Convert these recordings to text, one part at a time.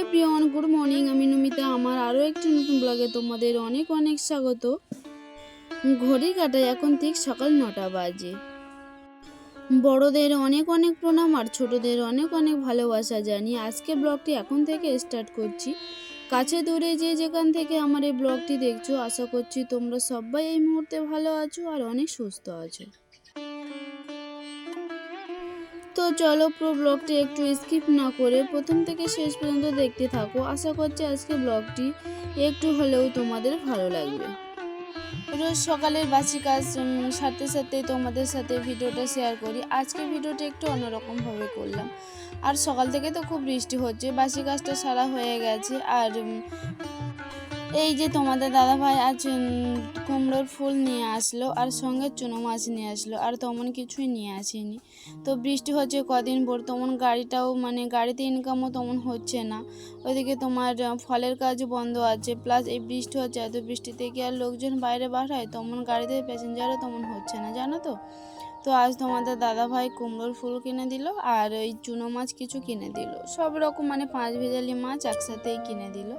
Everyone, good morning. আমি নমিতা, আমার আরও একটি নতুন ব্লগে তোমাদের অনেক অনেক স্বাগত। ঘড়ি কাটায় এখন ঠিক সকাল নটা বাজে। বড়দের অনেক অনেক প্রণাম আর ছোটদের অনেক অনেক ভালোবাসা জানি আজকে ব্লগটি এখন থেকে স্টার্ট করছি। কাছে দূরে যে যেখান থেকে আমার এই ব্লগটি দেখছ, আশা করছি তোমরা সবাই এই মুহূর্তে ভালো আছো আর অনেক সুস্থ আছো। তো চলো পুরো ব্লগটি একটু স্কিপ না করে প্রথম থেকে শেষ পর্যন্ত দেখতে থাকো। আশা করছি আজকে ব্লগটি একটু হলেও তোমাদের ভালো লাগবে। রোজ সকালের বাসি কাজ সারতে সারতে তোমাদের সাথে ভিডিওটা শেয়ার করি। আজকে ভিডিওটা একটু অন্যরকমভাবে করলাম। আর সকাল থেকে তো খুব বৃষ্টি হচ্ছে, বাসি কাজটা সারা হয়ে গেছে। আর এই যে তোমাদের দাদা ভাই আজ কুমড়োর ফুল নিয়ে আসলো আর সঙ্গে চুনো মাছ নিয়ে আসলো আর তেমন কিছুই নিয়ে আসেনি। তো বৃষ্টি হচ্ছে কদিন পর, তেমন গাড়িটাও মানে গাড়িতে ইনকামও তেমন হচ্ছে না। ওইদিকে তোমার ফলের কাজ বন্ধ আছে প্লাস এই বৃষ্টি হচ্ছে, এত বৃষ্টিতে কি আর লোকজন বাইরে বার হয় তেমন গাড়িতে প্যাসেঞ্জারও তেমন হচ্ছে না, জানো তো? তো আজ তোমাদের দাদা ভাই কুমড়োর ফুল কিনে দিল আর ওই চুনো মাছ কিছু কিনে দিল। সব রকম মানে পাঁচ ভেজালি মাছ একসাথেই কিনে দিল।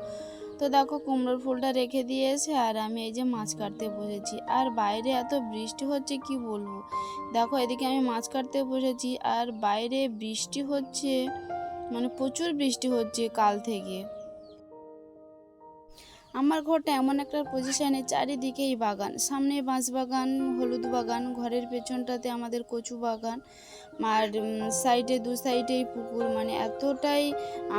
তো দেখো কুমড়োর ফুলটা রেখে দিয়েছে আর আমি এই যে মাছ কাটতে বসেছি। আর বাইরে এত বৃষ্টি হচ্ছে কি বলব? দেখো এদিকে আমি মাছ কাটতে বসেছি আর বাইরে বৃষ্টি হচ্ছে মানে প্রচুর বৃষ্টি হচ্ছে কাল থেকে। আমার ঘরটা এমন একটা পজিশনে চারিদিকেই বাগান। সামনে বাঁশ বাগান, হলুদ বাগান, ঘরের পেছনটাতে আমাদের কচু বাগান, আর সাইডে দু সাইডেই পুকুর। মানে এতটাই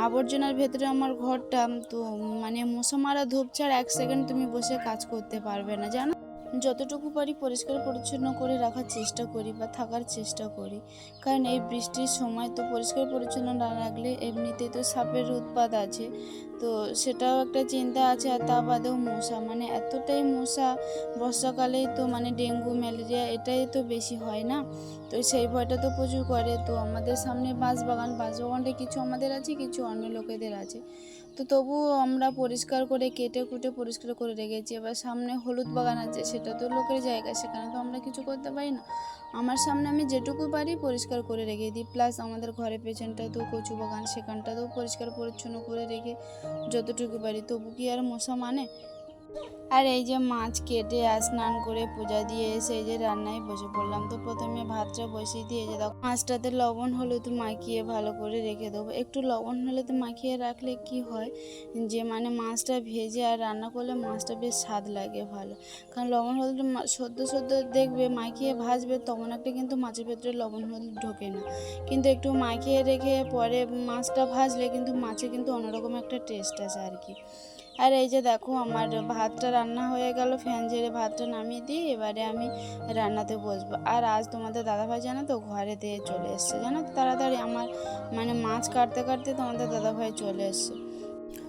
আবর্জনার ভেতরে আমার ঘরটা, তো মানে মশা মারা ধূপ ছাড়া এক সেকেন্ড তুমি বসে কাজ করতে পারবে না, জানো? যতটুকু পারি পরিষ্কার পরিচ্ছন্ন করে রাখার চেষ্টা করি বা থাকার চেষ্টা করি। কারণ এই বৃষ্টির সময় তো পরিষ্কার পরিচ্ছন্ন না রাখলে এমনিতেই তো সাপের উৎপাত আছে। তো সেটাও একটা চিন্তা আছে আর তা বাদেও মশা। মানে এতটাই মশা, বর্ষাকালেই তো মানে ডেঙ্গু, ম্যালেরিয়া এটাই তো বেশি হয় না? তো সেই ভয়টা তো প্রচুর করে। তো আমাদের সামনে বাঁশ বাগান বাঁশ বাগানটা কিছু আমাদের আছে, কিছু অন্য লোকেদের আছে। তো তবুও আমরা পরিষ্কার করে কেটে কুটে পরিষ্কার করে রেখেছি। এবার সামনে হলুদ বাগান আছে, সেটা তো লোকের জায়গা, সেখানে তো আমরা কিছু করতে পারি না। আমার সামনে আমি যেটুকু পারি পরিষ্কার করে রেখে দিই। প্লাস আমাদের ঘরের পেছনটা তো কচু বাগান, সেখানটাতেও পরিষ্কার পরিচ্ছন্ন করে রেখে যতটুকু পারি। তবু কি আর মশা মানে? আর এই যে মাছ কেটে আর স্নান করে পূজা দিয়ে এসে এই যে রান্নায় বসে পড়লাম। তো প্রথমে ভাতটা বসিয়ে দিয়ে যে দেখো, মাছটাতে লবণ, হলুদ মাখিয়ে ভালো করে রেখে দেবো। একটু লবণ, হলুদ মাখিয়ে রাখলে কি হয়, যে মানে মাছটা ভেজে আর রান্না করলে মাছটা বেশ স্বাদ লাগে ভালো। কারণ লবণ, হলুদ সদ্য সদ্য দেখবে মাখিয়ে ভাজবে তখন একটা কিন্তু মাছের ভেতরে লবণ, হলুদ ঢোকে না। কিন্তু একটু মাখিয়ে রেখে পরে মাছটা ভাজলে কিন্তু মাছে কিন্তু অন্যরকম একটা টেস্ট আছে আর কি। আর এই যে দেখো, আমার ভাতটা রান্না হয়ে গেল, ফ্যান ঝেড়ে ভাতটা নামিয়ে দিই এবারে আমি রান্নাতে বসবো। আর আজ তোমাদের দাদাভাই জানো তো ঘরে দিয়ে চলে এসছে। জানো তো তাড়াতাড়ি আমার মানে মাছ কাটতে কাটতে তোমাদের দাদাভাই চলে এসছে।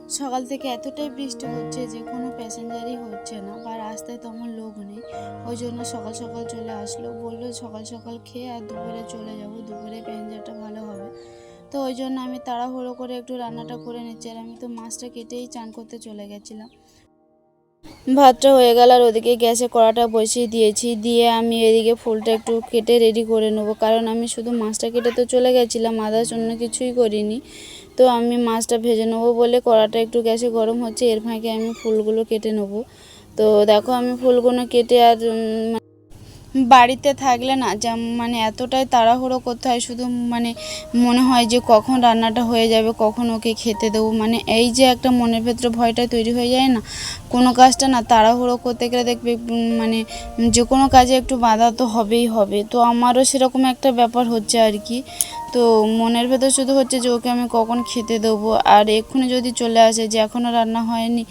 সকাল থেকে এতটাই বৃষ্টি হচ্ছে যে কোনো প্যাসেঞ্জারই হচ্ছে না বা রাস্তায় তেমন লোক নেই। ওই জন্য সকাল সকাল চলে আসলো। বলল সকাল সকাল খেয়ে আর দুপুরে চলে যাব। দুপুরে প্যাসেঞ্জারটা ভালো হবে। তো ওই জন্য আমি তাড়াহুড়ো করে একটু রান্নাটা করে নিচ্ছি আর আমি তো মাছটা কেটেই চান করতে চলে গেছিলাম। ভাতটা হয়ে গেল আর ওদিকে গ্যাসে কড়াটা বসিয়ে দিয়েছি দিয়ে আমি এদিকে ফুলটা একটু কেটে রেডি করে নেব। কারণ আমি শুধু মাছটা কেটে তো চলে গেছিলাম আদার্স অন্য কিছুই করিনি। তো আমি মাছটা ভেজে নেব বলে কড়াটা একটু গ্যাসে গরম হচ্ছে এর ফাঁকে আমি ফুলগুলো কেটে নেব। তো দেখো আমি ফুলগুলো কেটে আর বাড়িতে থাকলে না যেমন মানে এতটাই তাড়াহুড়ো করতে হয়, শুধু মানে মনে হয় যে কখন রান্নাটা হয়ে যাবে, কখন ওকে খেতে দেবো মানে এই যে একটা মনের ভেতরে ভয়টা তৈরি হয়ে যায় না, কোনো কাজটা না তাড়াহুড়ো করতে গেলে দেখবে মানে যে কোনো কাজে একটু বাধা তো হবেই হবে, তো আমারও সেরকম একটা ব্যাপার হচ্ছে আর কি, তো মনের ভেতর শুধু হচ্ছে যে ওকে আমি কখন খেতে দেবো, আর এক্ষুনি যদি চলে আসে, যে এখনও রান্না হয়নি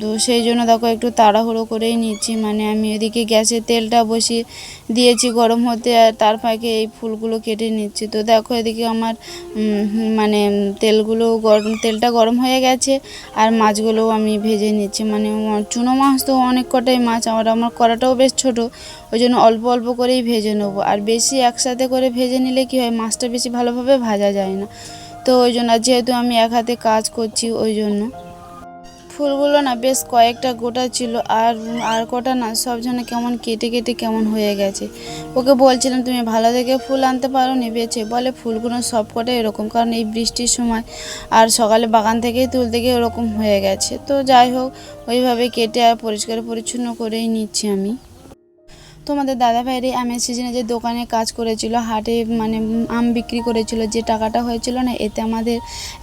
তো সেই জন্য দেখো একটু তাড়াহুড়ো করেই নিচ্ছি। মানে আমি এদিকে গ্যাসে তেলটা বসিয়ে দিয়েছি গরম হতে, আর তার ফাঁকে এই ফুলগুলো কেটে নিচ্ছি। তো দেখো এদিকে আমার মানে তেলগুলো গরম তেলটা গরম হয়ে গেছে, আর মাছগুলোও আমি ভেজে নিচ্ছি। মানে চুনো মাছ তো অনেক কটাই মাছ আমার আমার কড়াটাও বেশ ছোট, ওই জন্য অল্প অল্প করেই ভেজে নেব। আর বেশি একসাথে করে ভেজে নিলে কি হয়, মাছটা বেশি ভালোভাবে ভাজা যায় না। তো ওই জন্য যেহেতু আমি এক হাতে কাজ করছি, ওই জন্য ফুলগুলো না বেশ কয়েকটা গোটা ছিল আর আর কটা না সব যেন কেমন কেটে কেটে কেমন হয়ে গেছে। ওকে বলছিলাম, তুমি ভালো দেখে ফুল আনতে পারো নি বেছে বলে, ফুলগুলো সব কটা এরকম, কারণ এই বৃষ্টির সময় আর সকালে বাগান থেকেই তুলতে গিয়ে ওরকম হয়ে গেছে। তো যাই হোক, ওইভাবে কেটে আর পরিষ্কার পরিচ্ছন্ন করেই নিচ্ছি আমি। তোমাদের দাদা ভাইয়ের এই সিজনে যে দোকানে কাজ করেছিল, হাটে মানে আম বিক্রি করেছিল, যে টাকাটা হয়েছিল না, এতে আমাদের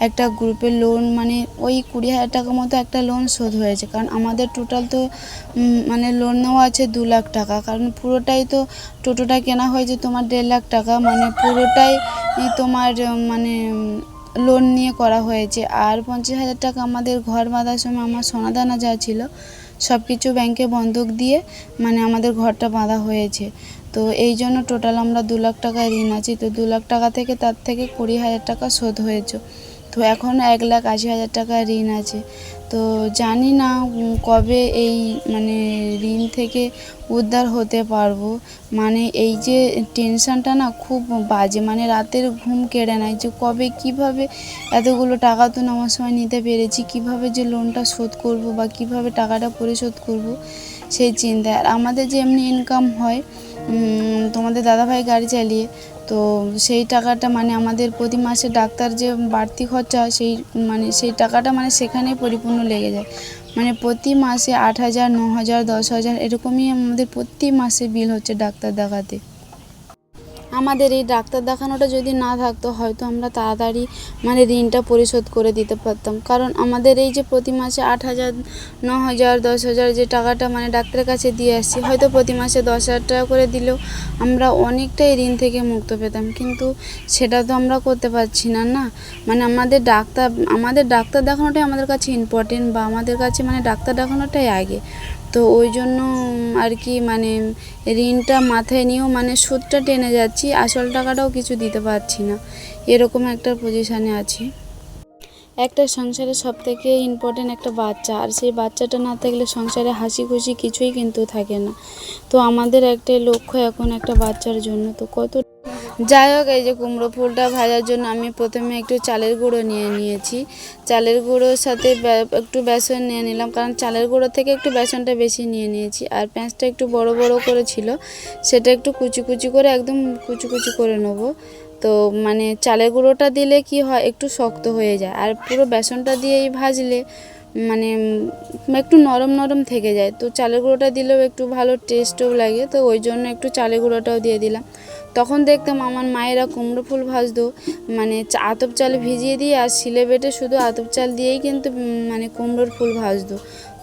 একটা গ্রুপের লোন মানে ওই কুড়ি হাজার টাকা মতো একটা লোন শোধ হয়েছে। কারণ আমাদের টোটাল তো মানে লোন নেওয়া আছে দু লাখ টাকা। কারণ পুরোটাই তো টোটোটা কেনা হয়েছে তোমার দেড় লাখ টাকা। মানে পুরোটাই তোমার মানে লোন নিয়ে করা হয়েছে। আর পঞ্চাশ হাজার টাকা আমাদের ঘর বাঁধার সময় আমার সোনাদানা যা ছিল সব কিছু ব্যাংকে বন্ধক দিয়ে মানে আমাদের ঘরটা বাঁধা হয়েছে। তো এই জন্য টোটাল আমরা দু লাখ টাকা ঋণ আছি। তো দু লাখ টাকা থেকে তার থেকে কুড়ি হাজার টাকা শোধ হয়েছে। তো এখন এক লাখ আশি হাজার টাকা ঋণ আছে। তো জানি না কবে এই মানে ঋণ থেকে উদ্ধার হতে পারব। মানে এই যে টেনশনটা না খুব বাজে মানে রাতের ঘুম কেড়ে নেয় যে কবে, কীভাবে এতগুলো টাকা তো নেওয়ার সময় নিতে পেরেছি, কীভাবে যে লোনটা শোধ করব বা কীভাবে টাকাটা পরিশোধ করব সেই চিন্তা আর আমাদের যে এমনি ইনকাম হয় তোমাদের দাদাভাই গাড়ি চালিয়ে, তো সেই টাকাটা মানে আমাদের প্রতি মাসে ডাক্তার যে বাড়তি খরচা সেই মানে সেই টাকাটা মানে সেখানেই পরিপূর্ণ লেগে যায়। মানে প্রতি মাসে আট হাজার, ন হাজার, দশ হাজার এরকমই আমাদের প্রতি মাসে বিল হচ্ছে ডাক্তার দেখাতে। আমাদের এই ডাক্তার দেখানোটা যদি না থাকতো, হয়তো আমরা তাড়াতাড়ি মানে ঋণটা পরিশোধ করে দিতে পারতাম। কারণ আমাদের এই যে প্রতি মাসে আট হাজার, ন হাজার, দশ হাজার যে টাকাটা মানে ডাক্তারের কাছে দিয়ে আসছি, হয়তো প্রতি মাসে দশ হাজার টাকা করে দিলেও আমরা অনেকটাই ঋণ থেকে মুক্ত পেতাম। কিন্তু সেটা তো আমরা করতে পারছি না না? মানে আমাদের ডাক্তার আমাদের ডাক্তার দেখানোটাই আমাদের কাছে ইম্পর্টেন্ট বা আমাদের কাছে মানে ডাক্তার দেখানোটাই আগে। তো ওই জন্য আর কি মানে ঋণটা মাথায় নিয়েও মানে সুদটা টেনে যাচ্ছি, আসল টাকাটাও কিছু দিতে পারছি না। এরকম একটা পজিশানে আছি। একটা সংসারে সব থেকে ইম্পর্টেন্ট একটা বাচ্চা, আর সেই বাচ্চাটা না থাকলে সংসারে হাসি খুশি কিছুই কিন্তু থাকে না। তো আমাদের একটাই লক্ষ্য এখন একটা বাচ্চার জন্য, তো কত যাই হোক, এই যে কুমড়ো ফুলটা ভাজার জন্য আমি প্রথমে একটু চালের গুঁড়ো নিয়ে নিয়েছি। চালের গুঁড়োর সাথে একটু বেসন নিয়ে নিলাম, কারণ চালের গুঁড়ো থেকে একটু বেসনটা বেশি নিয়ে নিয়েছি, আর পেঁয়াজটা একটু বড় বড় করে ছিল সেটা একটু কুচি কুচি করে একদম কুচি কুচি করে নেব। তো মানে চালের গুঁড়োটা দিলে কি হয়, একটু শক্ত হয়ে যায়, আর পুরো বেসনটা দিয়েই ভাজলে মানে একটু নরম নরম থেকে যায়। তো চালের গুঁড়োটা দিলেও একটু ভালো টেস্টও লাগে, তো ওই জন্য একটু চালের গুঁড়োটাও দিয়ে দিলাম। তখন দেখতাম আমার মায়েরা কুমড়ো ফুল ভাজতো মানে আতপ চাল ভিজিয়ে দিয়ে আর শিলে বেটে শুধু আতপ চাল দিয়েই কিন্তু মানে কুমড়োর ফুল ভাজতো।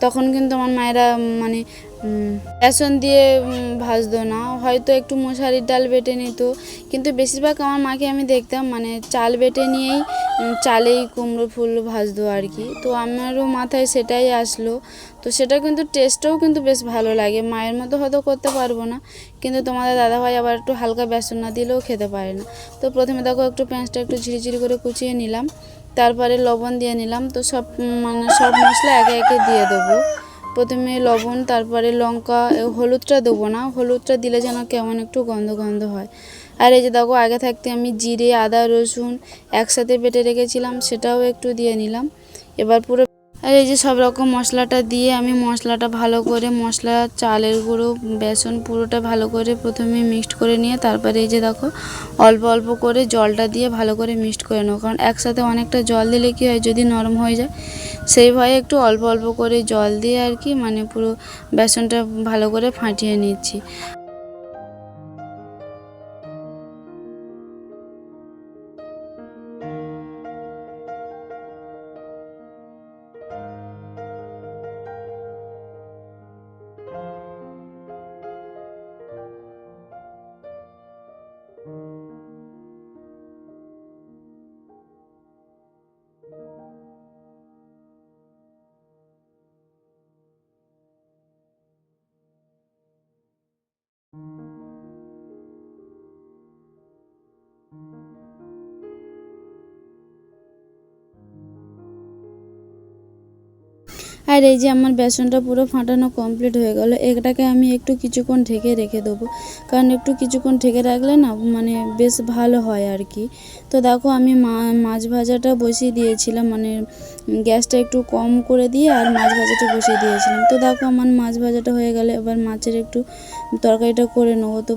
তখন কিন্তু আমার মায়েরা মানে বেসন দিয়ে ভাজতো না। হয়তো একটু মশারির ডাল বেটে নিত। কিন্তু বেশিরভাগ আমার মাকে আমি দেখতাম মানে চাল বেটে নিয়েই চালেই কুমড়ো ফুল ভাজতো আর কি। তো আমারও মাথায় সেটাই আসলো। তো সেটা কিন্তু টেস্টও কিন্তু বেশ ভালো লাগে। মায়ের মতো হয়তো করতে পারব না। কিন্তু তোমাদের দাদাভাই আবার একটু হালকা বেসন না দিলেও খেতে পারে না। তো প্রথমে দেখো একটু পেঁয়াজটা একটু ঝিরিঝিরি করে কুচিয়ে নিলাম। তারপরে লবণ দিয়ে নিলাম। তো সব মানে সব মশলা একে একে দিয়ে দেবো। প্রথমে লবণ, তারপরে লঙ্কা হলুদটা দেবো না। হলুদটা দিলে যেন কেমন একটু গন্ধ গন্ধ হয়। আর এই যে দেখো, আগে থাকতে আমি জিরে, আদা, রসুন একসাথে বেটে রেখেছিলাম, সেটাও একটু দিয়ে নিলাম। এবার পুরো আর এই যে সব রকম মশলাটা দিয়ে আমি মশলাটা ভালো করে মশলা, চালের গুঁড়ো, বেসন পুরোটা ভালো করে প্রথমে মিক্সড করে নিয়ে তারপরে এই যে দেখো অল্প অল্প করে জলটা দিয়ে ভালো করে মিক্সড করে নেব। কারণ একসাথে অনেকটা জল দিলে কী হয়, যদি নরম হয়ে যায়, সেই ভয়ে একটু অল্প অল্প করে জল দিয়ে আর কি মানে পুরো বেসনটা ভালো করে ফাটিয়ে নিচ্ছি। আর এই যে আমার বেসনটা পুরো ফাটানো কমপ্লিট হয়ে গেল, এটাকে আমি একটু কিছুক্ষণ ঢেকে রেখে দেবো। কারণ একটু কিছুক্ষণ ঢেকে রাখলে না মানে বেশ ভালো হয় আর কি। তো দেখো আমি মাছ ভাজাটা বসিয়ে দিয়েছিলাম মানে গ্যাসটা একটু কম করে দিয়ে আর মাছ ভাজাটা বসিয়ে দিয়েছিলাম। তো দেখো আমার মাছ ভাজাটা হয়ে গেলে, এবার মাছের একটু তরকারিটা করে নেব। তো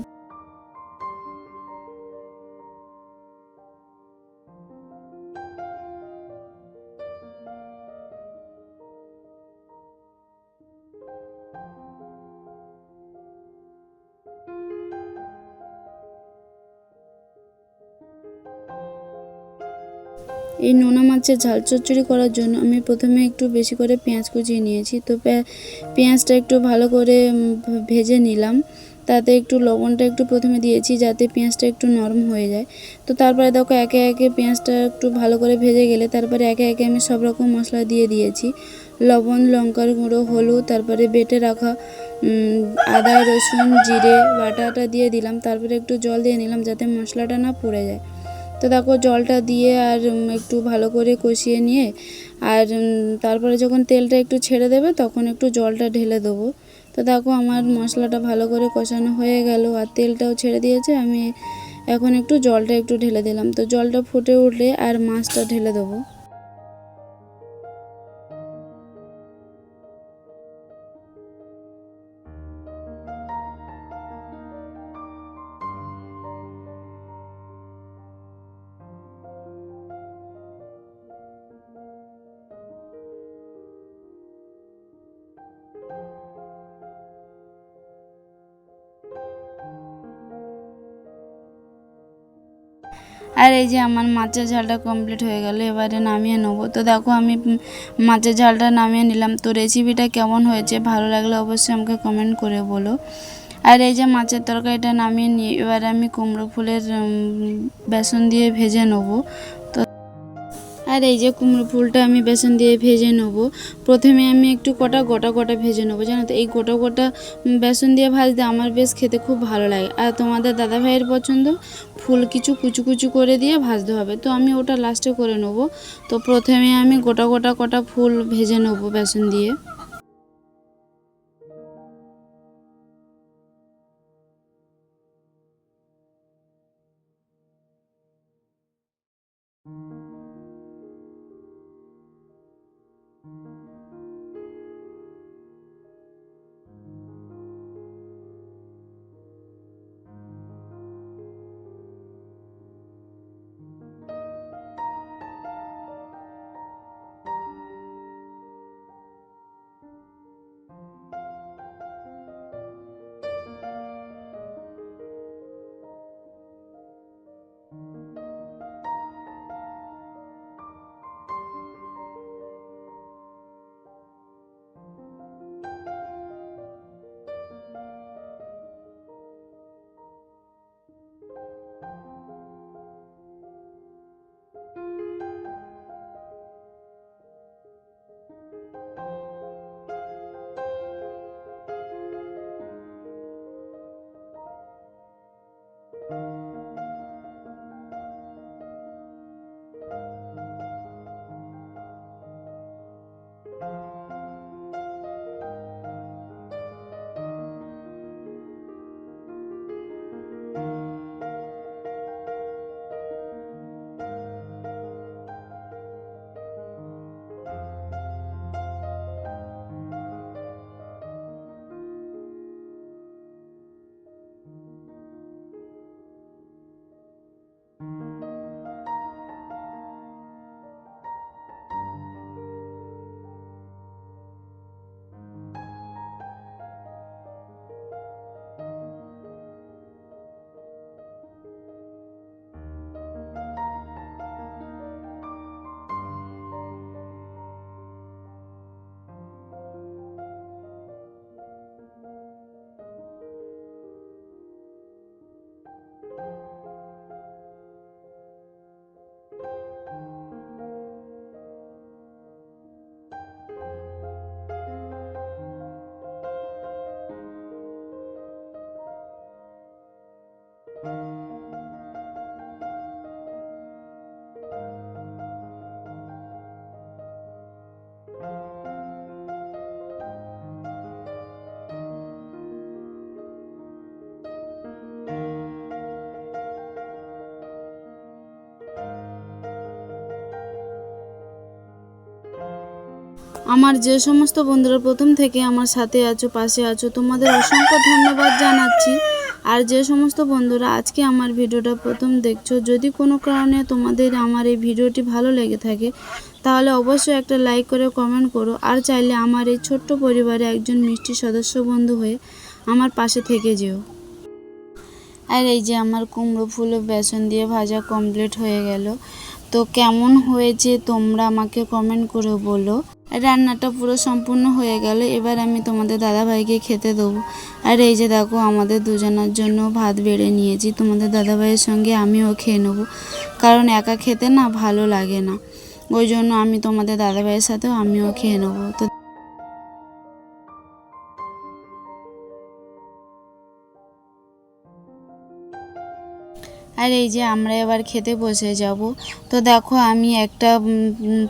এই নোনা মাছের ঝাল চচ্চড়ি করার জন্য আমি প্রথমে একটু বেশি করে পেঁয়াজ কুচিয়ে নিয়েছি। তো পেঁয়াজটা একটু ভালো করে ভেজে নিলাম। তাতে একটু লবণটা একটু প্রথমে দিয়েছি যাতে পেঁয়াজটা একটু নরম হয়ে যায়। তো তারপরে দেখো একে একে পেঁয়াজটা একটু ভালো করে ভেজে গেলে তারপরে একে একে আমি সব রকম মশলা দিয়ে দিয়েছি। লবণ, লঙ্কার গুঁড়ো, হলুদ, তারপরে বেটে রাখা আদা, রসুন, জিরে, বাটাটা দিয়ে দিলাম। তারপরে একটু জল দিয়ে নিলাম যাতে মশলাটা না পুড়ে যায়। তো দেখো জলটা দিয়ে আর একটু ভালো করে কষিয়ে নিয়ে আর তারপরে যখন তেলটা একটু ছেড়ে দেবে তখন একটু জলটা ঢেলে দেবো। তো দেখো আমার মশলাটা ভালো করে কষানো হয়ে গেল আর তেলটাও ছেড়ে দিয়েছে, আমি এখন একটু জলটা একটু ঢেলে দিলাম। তো জলটা ফুটে উঠলে আর মাছটা ঢেলে দেবো। আর এই যে আমার মাছের ঝালটা কমপ্লিট হয়ে গেল, এবারে নামিয়ে নেব। তো দেখো আমি মাছের ঝালটা নামিয়ে নিলাম। তো রেসিপিটা কেমন হয়েছে, ভালো লাগলে অবশ্যই আমাকে কমেন্ট করে বলো। আর এই যে মাছের তরকারিটা নামিয়ে নিয়ে, এবারে আমি কুমড়ো ফুলের বেসন দিয়ে ভেজে নেব। আর এই যে কুমড়ো ফুলটা আমি বেসন দিয়ে ভেজে নেব। প্রথমে আমি একটু কটা গোটা গোটা ভেজে নেব, জানো তো? এই গোটা গোটা বেসন দিয়ে ভাজতে আমার বেশ খেতে খুব ভালো লাগে। আর তোমাদের দাদা ভাইয়ের পছন্দ? ফুল কিছু কুচু কুচু করে দিয়ে ভাজতে হবে। তো আমি ওটা লাস্টে করে নেব। তো প্রথমে আমি গোটা গোটা কটা ফুল ভেজে নেব বেসন দিয়ে। আমার যে সমস্ত বন্ধুরা প্রথম থেকে আমার সাথে আছো, পাশে আছো, তোমাদের অসংখ্য ধন্যবাদ জানাচ্ছি। আর যে সমস্ত বন্ধুরা আজকে আমার ভিডিওটা প্রথম দেখছ, যদি কোনো কারণে তোমাদের আমার এই ভিডিওটি ভালো লেগে থাকে, তাহলে অবশ্যই একটা লাইক করে কমেন্ট করো। আর চাইলে আমার এই ছোট্ট পরিবারে একজন মিষ্টি সদস্য বন্ধু হয়ে আমার পাশে থেকে যেও। আর এই যে আমার কুমড়ো ফুল বেসন দিয়ে ভাজা কমপ্লিট হয়ে গেল। তো কেমন হয়েছে তোমরা আমাকে কমেন্ট করে বলো। রান্নাটা পুরো সম্পূর্ণ হয়ে গেল, এবার আমি তোমাদের দাদাভাইকে খেতে দেবো। আর এই যে দেখো, আমাদের দুজনের জন্য ভাত বেড়ে নিয়েছি, তোমাদের দাদাভাইয়ের সঙ্গে আমিও খেয়ে নেব। কারণ একা খেতে না ভালো লাগে না। ওই জন্য আমি তোমাদের দাদাভাইয়ের সাথেও আমিও খেয়ে নেব। তো আর এই যে আমরা এবার খেতে বসে যাব। তো দেখো আমি একটা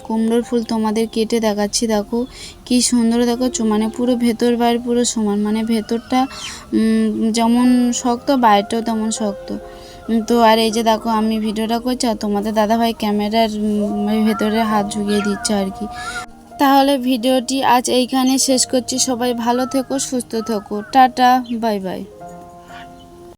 কুমড়োর ফুল তোমাদের কেটে দেখাচ্ছি। দেখো কি সুন্দর, দেখো মানে পুরো ভেতর বাইরে পুরো সমান মানে ভেতরটা যেমন শক্ত, বাইরেটাও তেমন শক্ত। তো আর এই যে দেখো আমি ভিডিওটা করছি আর তোমাদের দাদাভাই ক্যামেরার ভেতরে হাত ঝুঁকিয়ে দিচ্ছে আর কি। তাহলে ভিডিওটি আজ এইখানে শেষ করছি। সবাই ভালো থেকো, সুস্থ থেকো। Tata, bye bye.